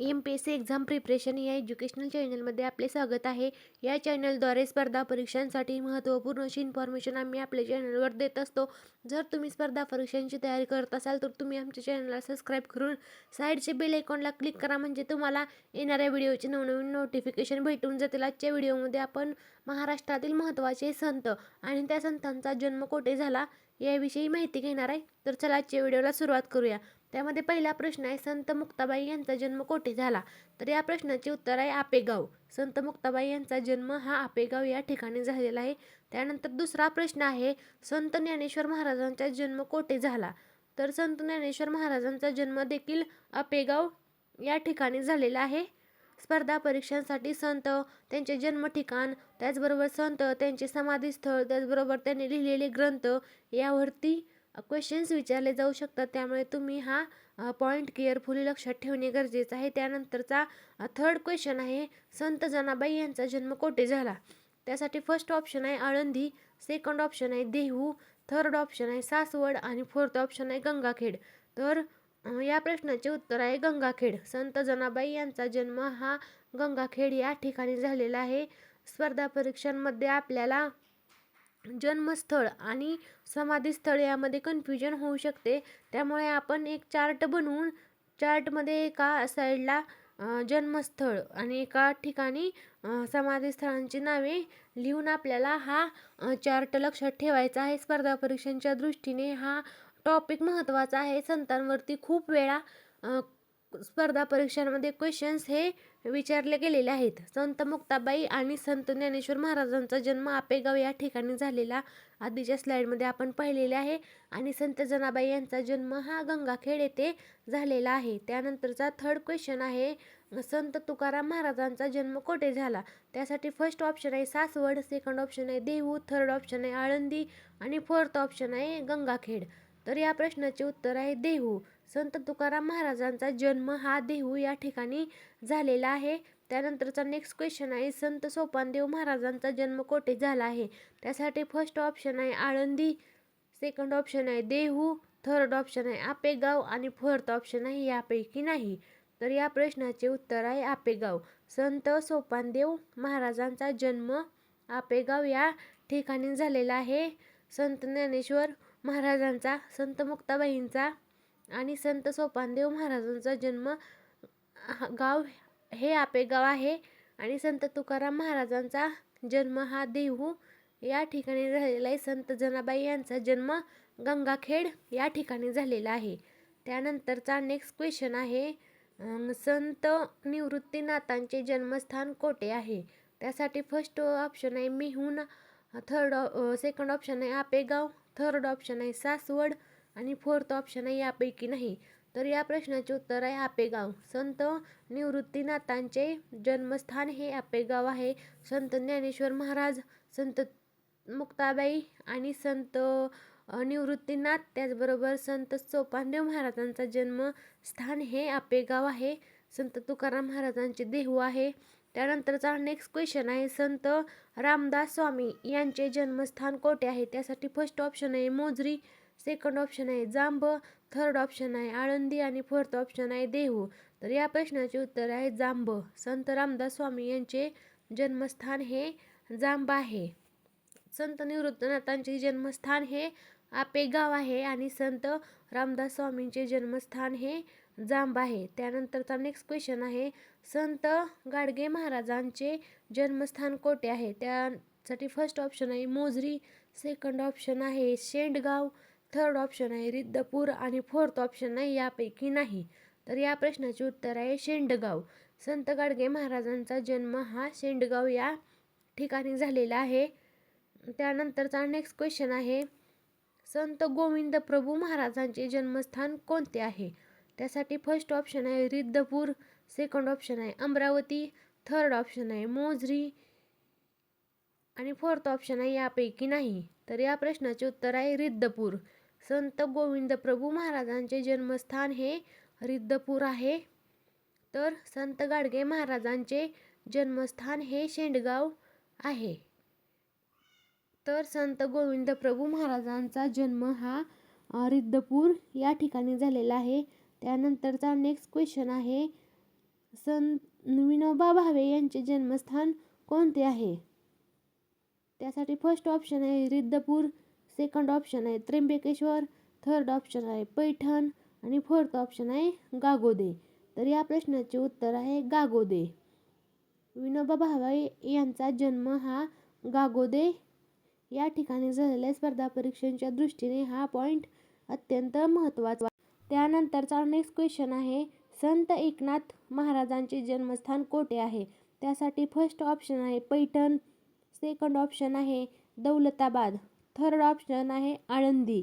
M P S C exam preparation या educational चॅनलमध्ये आपले स्वागत आहे. या चॅनलद्वारे स्पर्धा परीक्षांसाठी महत्त्वपूर्ण अशी इन्फॉर्मेशन आम्ही आपल्या चॅनलवर देत असतो. जर तुम्ही स्पर्धा परीक्षांची तयारी करत असाल तर तुम्ही आमच्या चॅनलला सबस्क्राईब करून साईडचे बेल आयकॉनला क्लिक करा. म्हणजे तुम्हाला येणाऱ्या व्हिडिओचे नवनवीन नोटिफिकेशन भेटून जातील. आजच्या व्हिडिओमध्ये आपण महाराष्ट्रातील महत्त्वाचे संत आणि त्या संतांचा जन्म कोठे झाला याविषयी माहिती घेणार आहे. तर चला आजच्या व्हिडिओला सुरुवात करूया. त्यामध्ये पहिला प्रश्न आहे संत मुक्ताबाई यांचा जन्म कोठे झाला? तर या प्रश्नाचे उत्तर आहे आपेगाव. संत मुक्ताबाई यांचा जन्म हा आपेगाव या ठिकाणी झालेला आहे. त्यानंतर दुसरा प्रश्न आहे संत ज्ञानेश्वर महाराजांचा जन्म कोठे झाला? तर संत ज्ञानेश्वर महाराजांचा जन्म देखील आपेगाव या ठिकाणी झालेला आहे. स्पर्धा परीक्षांसाठी संत त्यांचे जन्म ठिकाण त्याचबरोबर संत त्यांचे समाधीस्थळ त्याचबरोबर त्यांनी लिहिलेले ग्रंथ यावरती क्वेश्चन्स विचारले जाऊ शकतात. त्यामुळे तुम्ही हा पॉईंट केअरफुली लक्षात ठेवणे गरजेचं आहे. त्यानंतरचा थर्ड क्वेश्चन आहे संत जनाबाई यांचा जन्म कोठे झाला? त्यासाठी फर्स्ट ऑप्शन आहे आळंदी सेकंड ऑप्शन आहे देहू थर्ड ऑप्शन आहे सासवड आणि फोर्थ ऑप्शन आहे गंगाखेड. तर या प्रश्नाचे उत्तर आहे गंगाखेड. संत जनाबाई यांचा जन्म हा गंगाखेड या ठिकाणी झालेला आहे. स्पर्धा परीक्षांमध्ये आपल्याला जन्मस्थळ आणि समाधीस्थळ यामध्ये कन्फ्युजन होऊ शकते. त्यामुळे आपण एक चार्ट बनवून चार्टमध्ये एका साईडला जन्मस्थळ आणि एका ठिकाणी समाधीस्थळांची नावे लिहून आपल्याला हा चार्ट लक्षात ठेवायचा आहे. स्पर्धा परीक्षांच्या दृष्टीने हा टॉपिक महत्त्वाचा आहे. संतांवरती खूप वेळा स्पर्धा परीक्षांमध्ये क्वेश्चन्स हे विचारले गेलेले आहेत. संत मुक्ताबाई आणि संत ज्ञानेश्वर महाराजांचा जन्म आपेगाव या ठिकाणी झालेला आधीच्या स्लाईडमध्ये आपण पाहिलेले आहे. आणि संत जनाबाई यांचा जन्म हा गंगाखेड येथे झालेला आहे. त्यानंतरचा थर्ड क्वेश्चन आहे संत तुकाराम महाराजांचा जन्म कोठे झाला? त्यासाठी फर्स्ट ऑप्शन आहे सासवड सेकंड ऑप्शन आहे देहू थर्ड ऑप्शन आहे आळंदी आणि फोर्थ ऑप्शन आहे गंगाखेड. तर या प्रश्नाचे उत्तर आहे देहू. संत तुकाराम महाराजांचा जन्म हा देहू या ठिकाणी झालेला आहे. त्यानंतरचा नेक्स्ट क्वेश्चन आहे संत सोपानदेव महाराजांचा जन्म कोठे झाला आहे? त्यासाठी फर्स्ट ऑप्शन आहे आळंदी सेकंड ऑप्शन आहे देहू थर्ड ऑप्शन आहे आपेगाव आणि फोर्थ ऑप्शन आहे यापैकी नाही. तर या प्रश्नाचे उत्तर आहे आपेगाव. संत सोपानदेव महाराजांचा जन्म आपेगाव या ठिकाणी झालेला आहे. संत ज्ञानेश्वर महाराजांचा संत मुक्ताबाईंचा आणि संत सोपानदेव महाराजांचा जन्म हा- गाव हे आपेगाव आहे आणि संत तुकाराम महाराजांचा जन्म हा देहू या ठिकाणी झालेला आहे. संत जनाबाई यांचा जन्म गंगाखेड या ठिकाणी झालेला आहे. त्यानंतरचा नेक्स्ट क्वेश्चन आहे संत निवृत्तीनाथांचे जन्मस्थान कोठे आहे? त्यासाठी फर्स्ट ऑप्शन आहे मिहून थर्ड सेकंड ऑप्शन आहे आपेगाव थर्ड ऑप्शन आहे सासवड आणि फोर्थ ऑप्शन आहे यापैकी नाही. तर या प्रश्नाचे उत्तर आहे आपेगाव संत निवृत्तीनाथांचे जन्मस्थान हे आपेगाव आहे. संत ज्ञानेश्वर महाराज संत मुक्ताबाई आणि संत निवृत्तीनाथ त्याचबरोबर संत सोपानदेव महाराजांचा जन्मस्थान हे आपेगाव आहे. संत तुकाराम महाराजांचे देहू आहे. त्यानंतरचा नेक्स्ट क्वेश्चन आहे. संत रामदास स्वामी यांचे जन्मस्थान कोठे आहे? त्यासाठी फर्स्ट ऑप्शन आहे मोजरी सेकंड ऑप्शन आहे जांब थर्ड ऑप्शन आहे आळंदी आणि फोर्थ ऑप्शन आहे देहू. तर या प्रश्नाचे उत्तर आहे जांब. संत रामदास स्वामी यांचे जन्मस्थान हे जांब आहे. संत निवृत्तनाथांचे जन्मस्थान हे आपेगाव आहे आणि संत रामदास स्वामींचे जन्मस्थान हे जांब आहे. त्यानंतरचा नेक्स्ट क्वेश्चन आहे संत गाडगे महाराजांचे जन्मस्थान कोठे आहे? त्यासाठी फर्स्ट ऑप्शन आहे मोजरी सेकंड ऑप्शन आहे शेंडगाव थर्ड ऑप्शन आहे रिद्धपूर आणि फोर्थ ऑप्शन आहे यापैकी नाही. तर या प्रश्नाचे उत्तर आहे शेंडगाव. संत गाडगे महाराजांचा जन्म हा शेंडगाव या ठिकाणी झालेला आहे. त्यानंतरचा नेक्स्ट क्वेश्चन आहे संत गोविंद प्रभू महाराजांचे जन्मस्थान कोणते आहे? त्यासाठी फर्स्ट ऑप्शन आहे रिद्धपूर सेकंड ऑप्शन आहे अमरावती. थर्ड ऑप्शन आहे मोजरी. आणि फोर्थ ऑप्शन आहे यापैकी नाही. तर या प्रश्नाचे उत्तर आहे रिद्धपूर संत गोविंद प्रभू महाराजांचे जन्मस्थान हे रिद्धपूर आहे. तर संत गाडगे महाराजांचे जन्मस्थान हे शेंडगाव आहे. तर संत गोविंद प्रभू महाराजांचा जन्म हा रिद्धपूर या ठिकाणी झालेला आहे. त्यानंतरचा नेक्स्ट क्वेश्चन आहे संत विनोबा भावे यांचे जन्मस्थान कोणते आहे? त्यासाठी फर्स्ट ऑप्शन आहे रिद्धपूर. सेकंड ऑप्शन आहे त्र्यंबकेश्वर थर्ड ऑप्शन आहे पैठण आणि फोर्थ ऑप्शन आहे गागोदे. तर या प्रश्नाचे उत्तर आहे गागोदे. विनोबा भावे यांचा जन्म हा गागोदे या ठिकाणी झालेल्या स्पर्धा परीक्षांच्या दृष्टीने हा पॉईंट अत्यंत महत्त्वाचा त्यानंतरचा नेक्स्ट क्वेश्चन आहे संत एकनाथ महाराजांचे जन्मस्थान कोठे आहे? त्यासाठी फर्स्ट ऑप्शन आहे पैठण सेकंड ऑप्शन आहे दौलताबाद. थर्ड ऑप्शन आहे आळंदी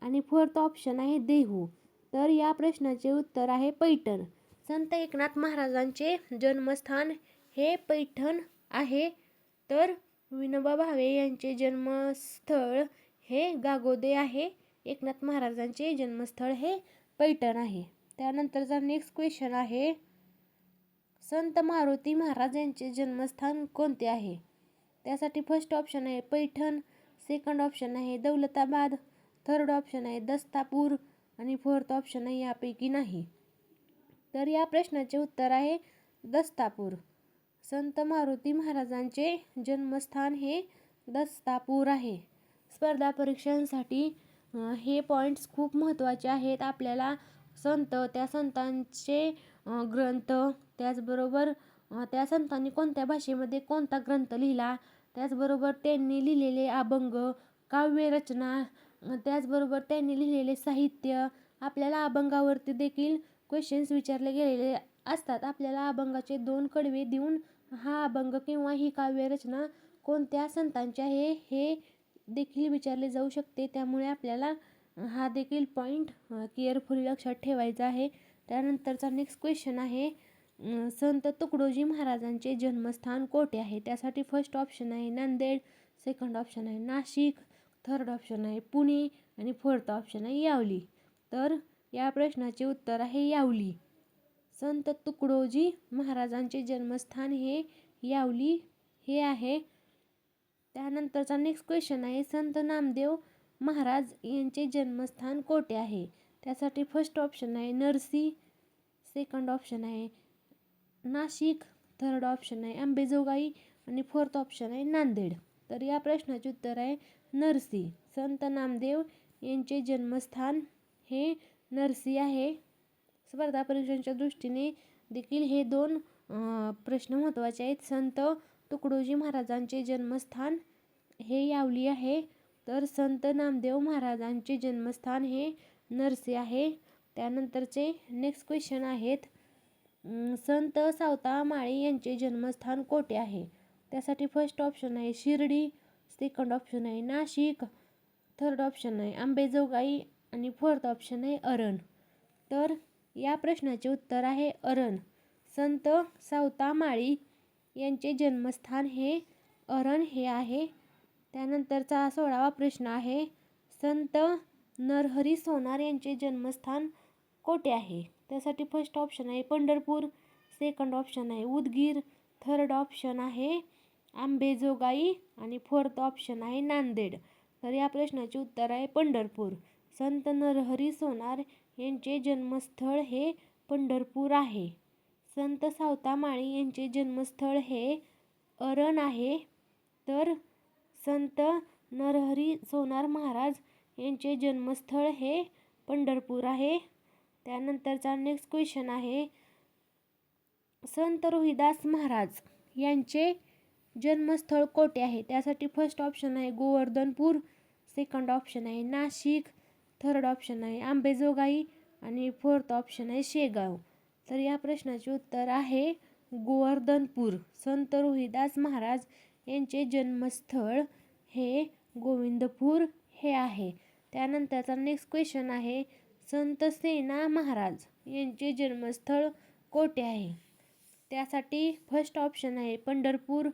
आणि फोर्थ ऑप्शन आहे देहू. तर या प्रश्नाचे उत्तर आहे पैठण. संत एकनाथ महाराजांचे जन्मस्थान हे पैठण आहे. तर विनोबा भावे यांचे जन्मस्थळ हे गागोदे आहे. एकनाथ महाराजांचे जन्मस्थळ हे पैठण आहे. त्यानंतरचा नेक्स्ट क्वेश्चन आहे. संत मारुती महाराज यांचे जन्मस्थान कोणते आहे? त्यासाठी फर्स्ट ऑप्शन आहे पैठण. सेकंड ऑप्शन आहे दौलताबाद थर्ड ऑप्शन आहे दस्तापूर आणि फोर्थ ऑप्शन आहे यापैकी नाही. तर या प्रश्नाचे उत्तर आहे दस्तापूर. संत मारुती महाराजांचे जन्मस्थान हे दस्तापूर आहे. स्पर्धा परीक्षांसाठी हे पॉईंट्स खूप महत्त्वाचे आहेत. आपल्याला संत त्या संतांचे ग्रंथ त्याचबरोबर त्या संतांनी कोणत्या भाषेमध्ये कोणता ग्रंथ लिहिला त्याचबरोबर त्यांनी लिहिलेले अभंग काव्यरचना त्याचबरोबर त्यांनी लिहिलेले साहित्य आपल्याला अभंगावरती देखील क्वेश्चन्स विचारले गेलेले असतात. आपल्याला अभंगाचे दोन कडवे देऊन हा अभंग किंवा ही काव्यरचना कोणत्या संतांची आहे हे देखील विचारले जाऊ शकते. त्यामुळे आपल्याला हा देखील पॉईंट केअरफुली लक्षात ठेवायचा आहे. त्यानंतरचा नेक्स्ट क्वेश्चन आहे. संत तुकडोजी महाराजांचे जन्मस्थान कोठे आहे? त्यासाठी फर्स्ट ऑप्शन आहे नांदेड सेकंड ऑप्शन आहे नाशिक थर्ड ऑप्शन आहे पुणे आणि फोर्थ ऑप्शन आहे यावली. तर या प्रश्नाचे उत्तर आहे यावली. संत तुकडोजी महाराजांचे जन्मस्थान हे यावली हे आहे. त्यानंतरचा नेक्स्ट क्वेश्चन आहे संत नामदेव महाराज यांचे जन्मस्थान कोठे आहे? त्यासाठी फर्स्ट ऑप्शन आहे नरसी सेकंड ऑप्शन आहे नाशिक थर्ड ऑप्शन आहे अंबेजोगाई आणि फोर्थ ऑप्शन आहे नांदेड. तर या प्रश्नाचे उत्तर आहे नरसी. संत नामदेव यांचे जन्मस्थान हे नरसी आहे. स्पर्धा परीक्षांच्या दृष्टीने देखील हे दोन प्रश्न महत्त्वाचे आहेत. संत तुकडोजी महाराजांचे जन्मस्थान हे यावली आहे. तर संत नामदेव महाराजांचे जन्मस्थान हे नरसी आहे. त्यानंतरचे नेक्स्ट क्वेश्चन आहेत. संत सावता माळी यांचे जन्मस्थान कोठे आहे? त्यासाठी फर्स्ट ऑप्शन आहे शिर्डी सेकंड ऑप्शन आहे नाशिक थर्ड ऑप्शन आहे आंबेजोगाई आणि फोर्थ ऑप्शन आहे अरण. तर या प्रश्नाचे उत्तर आहे अरण. संत सावता माळी यांचे जन्मस्थान हे अरण हे आहे. त्यानंतरचा सोळावा प्रश्न आहे संत नरहरी सोनार यांचे जन्मस्थान कोठे आहे? त्यासाठी फर्स्ट ऑप्शन आहे पंढरपूर सेकंड ऑप्शन आहे उदगीर थर्ड ऑप्शन आहे आंबेजोगाई आणि फोर्थ ऑप्शन आहे नांदेड. तर या प्रश्नाचे उत्तर आहे पंढरपूर. संत नरहरी सोनार यांचे जन्मस्थळ हे पंढरपूर आहे. संत सावता माळी यांचे जन्मस्थळ हे अरण आहे. तर संत नरहरी सोनार महाराज यांचे जन्मस्थळ हे पंढरपूर आहे. त्यानंतरचा नेक्स्ट क्वेश्चन आहे संत रोहिदास महाराज यांचे जन्मस्थळ कोठे आहे? त्यासाठी फर्स्ट ऑप्शन आहे गोवर्धनपूर सेकंड ऑप्शन आहे नाशिक थर्ड ऑप्शन आहे आंबेजोगाई आणि फोर्थ ऑप्शन आहे शेगाव. तर या प्रश्नाचे उत्तर आहे गोवर्धनपूर. संत रोहिदास महाराज यांचे जन्मस्थळ हे गोविंदपूर हे आहे. त्यानंतरचा नेक्स्ट क्वेश्चन आहे संत सेना महाराज यांचे जन्मस्थळ कोठे आहे? त्यासाठी फर्स्ट ऑप्शन आहे पंढरपूर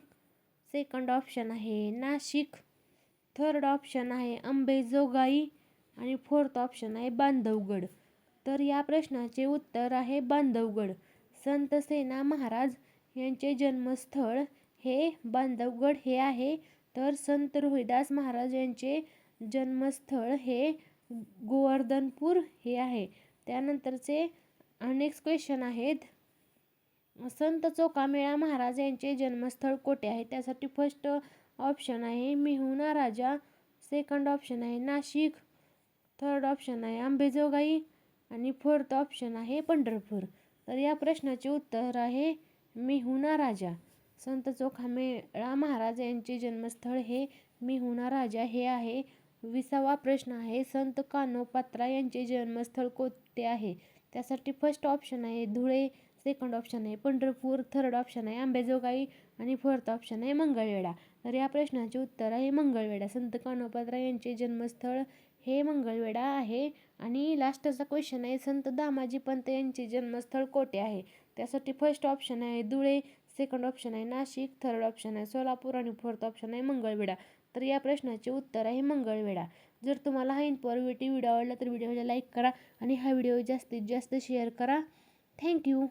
सेकंड ऑप्शन आहे नाशिक थर्ड ऑप्शन आहे अंबेजोगाई आणि फोर्थ ऑप्शन आहे बांधवगड. तर या प्रश्नाचे उत्तर आहे बांधवगड. संत सेना महाराज यांचे जन्मस्थळ हे बांधवगड हे आहे. तर संत रोहिदास महाराज यांचे जन्मस्थळ हे गोवर्धनपूर हे आहे. त्यानंतरचे नेक्स्ट क्वेश्चन आहेत. संत चोकामेळा महाराज यांचे जन्मस्थळ कोठे आहे? त्यासाठी फर्स्ट ऑप्शन आहे मिहुना राजा सेकंड ऑप्शन आहे नाशिक थर्ड ऑप्शन आहे आंबेजोगाई आणि फोर्थ ऑप्शन आहे पंढरपूर. तर या प्रश्नाचे उत्तर आहे मिहुना राजा. संत चोखामेळा महाराज यांचे जन्मस्थळ हे मिहुना राजा हे आहे. विसावा प्रश्न आहे. संत कानोपात्रा यांचे जन्मस्थळ कोणते आहे? त्यासाठी फर्स्ट ऑप्शन आहे. धुळे सेकंड ऑप्शन आहे. पंढरपूर थर्ड ऑप्शन आहे. आंबेजोगाई आणि फोर्थ ऑप्शन आहे मंगळवेढा. तर या प्रश्नाचे उत्तर आहे मंगळवेढा. संत कानोपात्रा यांचे जन्मस्थळ हे मंगळवेढा आहे. आणि लास्टचा क्वेश्चन आहे संत दामाजी पंत यांचे जन्मस्थळ कोठे आहे? त्यासाठी फर्स्ट ऑप्शन आहे धुळे सेकंड ऑप्शन आहे नाशिक थर्ड ऑप्शन आहे सोलापूर आणि फोर्थ ऑप्शन आहे मंगळवेढा. तर या प्रश्नाचे उत्तर आहे मंगळवेढा. जर तुम्हाला हा इन्फॉर्मेटिव्ह व्हिडिओ आवडला तर व्हिडिओला लाईक करा आणि हा व्हिडिओ जास्तीत जास्त शेअर करा. थँक्यू